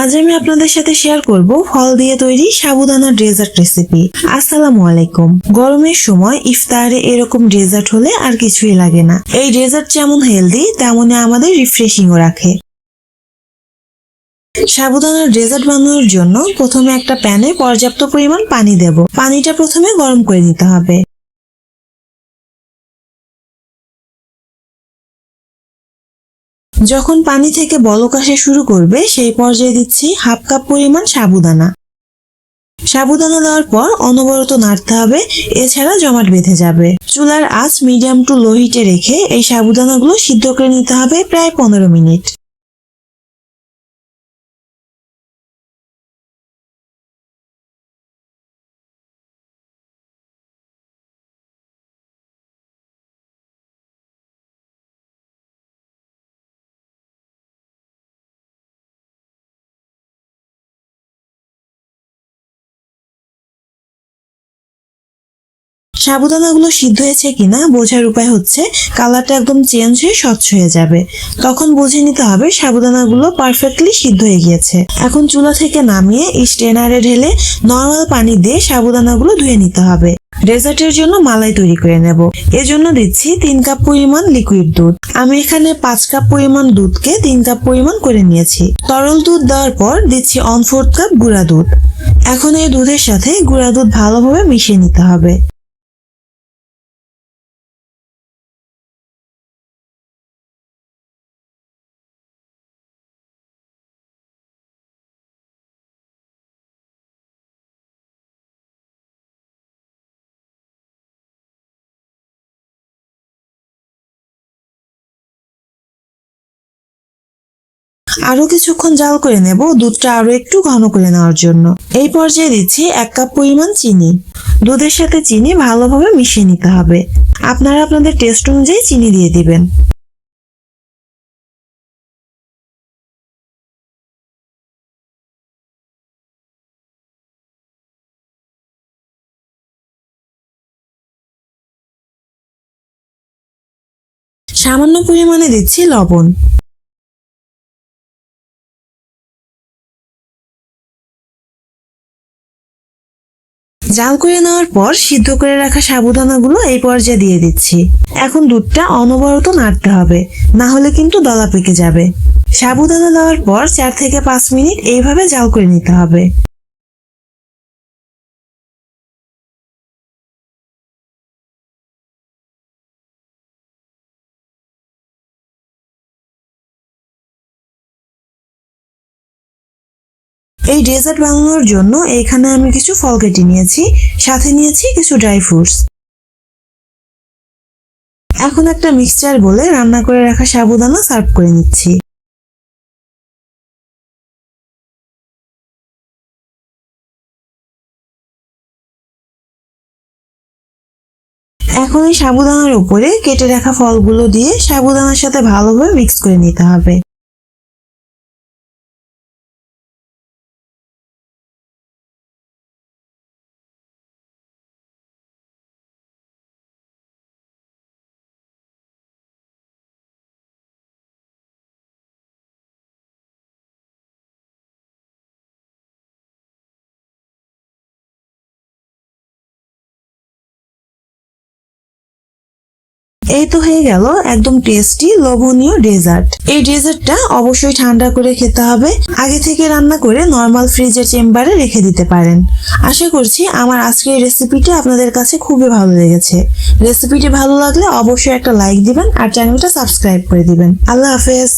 আজ আমি আপনাদের সাথে শেয়ার করব ফল দিয়ে তৈরি সাবুদানা ডেজার্ট রেসিপি আসসালামু আলাইকুম। গরমের সময় ইফতারে এরকম ডেজার্ট হলে আর কিছুই লাগে না। এই ডেজার্ট যেমন হেলদি তেমনি আমাদের রিফ্রেশিংও রাখে। সাবুদানার ডেজার্ট বানানোর জন্য প্রথমে একটা প্যানে পর্যাপ্ত পরিমাণ পানি দেব। পানিটা প্রথমে গরম করে নিতে হবে। যখন পানি থেকে বলক শুরু করবে, সেই পর্যায়ে দিচ্ছি হাফ কাপ পরিমাণ সাবুদানা। সাবুদানা দেওয়ার পর অনবরত নাড়তে হবে, এছাড়া জমাট বেঁধে যাবে। চুলার আঁচ মিডিয়াম টু লো হিটে রেখে এই সাবুদানাগুলো সিদ্ধ করে নিতে হবে প্রায় পনেরো মিনিট। সাবুদানাগুলো সিদ্ধ হয়েছে কিনা বোঝার উপায় হচ্ছে কালারটা একদম চেঞ্জ হয়ে স্বচ্ছ হয়ে যাবে। তখন বুঝে নিতে হবে সাবুদানাগুলো পারফেক্টলি সিদ্ধ হয়ে গিয়েছে। এখন চুলা থেকে নামিয়ে স্টেনারে ঢেলে নর্মাল পানি দিয়ে সাবুদানাগুলো ধুয়ে নিতে হবে। ডেজার্টের জন্য মালাই তৈরি করে নেব। এজন্য দিচ্ছি তিন কাপ পরিমাণ লিকুইড দুধ। আমি এখানে পাঁচ কাপ পরিমাণ দুধকে তিন কাপ পরিমাণ করে নিয়েছি। তরল দুধ দেওয়ার পর দিচ্ছি অন ফোর্থ কাপ গুঁড়া দুধ। এখন এই দুধের সাথে গুঁড়া দুধ ভালোভাবে মিশিয়ে নিতে হবে। আরও কিছুক্ষণ জাল করে নেব, দুধটা আরও একটু ঘন করে নেওয়ার জন্য। এই পর্যায়ে দিচ্ছি এক কাপ পরিমাণ চিনি। দুধের সাথে চিনি ভালোভাবে মিশিয়ে নিতে হবে। আপনারা আপনাদের টেস্ট অনুযায়ী চিনি দিয়ে দিবেন। সামান্য পরিমাণে দিচ্ছি লবণ। জাল করে নেওয়ার পর সিদ্ধ করে রাখা সাবুদানাগুলো এই পর্যায়ে দিয়ে দিচ্ছি। এখন দুধটা অনবরত নাড়তে হবে, না হলে কিন্তু দলা পেকে যাবে। সাবুদানা দেওয়ার পর চার থেকে পাঁচ মিনিট এইভাবে জাল করে নিতে হবে। এই ডেজার্ট বানানোর জন্য এখানে আমি কিছু ফল কেটে নিয়েছি, সাথে নিয়েছি কিছু ড্রাই ফ্রুটস এখন একটা মিক্সচার বলে রান্না করে রাখা সাবুদানা সার্ভ করে নিচ্ছি। এখন এই সাবুদানার উপরে কেটে রাখা ফলগুলো দিয়ে সাবুদানার সাথে ভালোভাবে মিক্স করে নিতে হবে। এই তো হয়ে গেল একদম টেস্টি লোভনীয় ডেজার্ট এই ডেজার্টটা অবশ্যই ঠান্ডা করে খেতে হবে। আগে থেকে রান্না করে নর্মাল ফ্রিজের চেম্বারে রেখে দিতে পারেন। আশা করছি আমার আজকের রেসিপিটি আপনাদের কাছে খুবই ভালো লেগেছে। রেসিপিটি ভালো লাগলে অবশ্যই একটা লাইক দিবেন আর চ্যানেলটা সাবস্ক্রাইব করে দিবেন। আল্লাহ হাফেজ।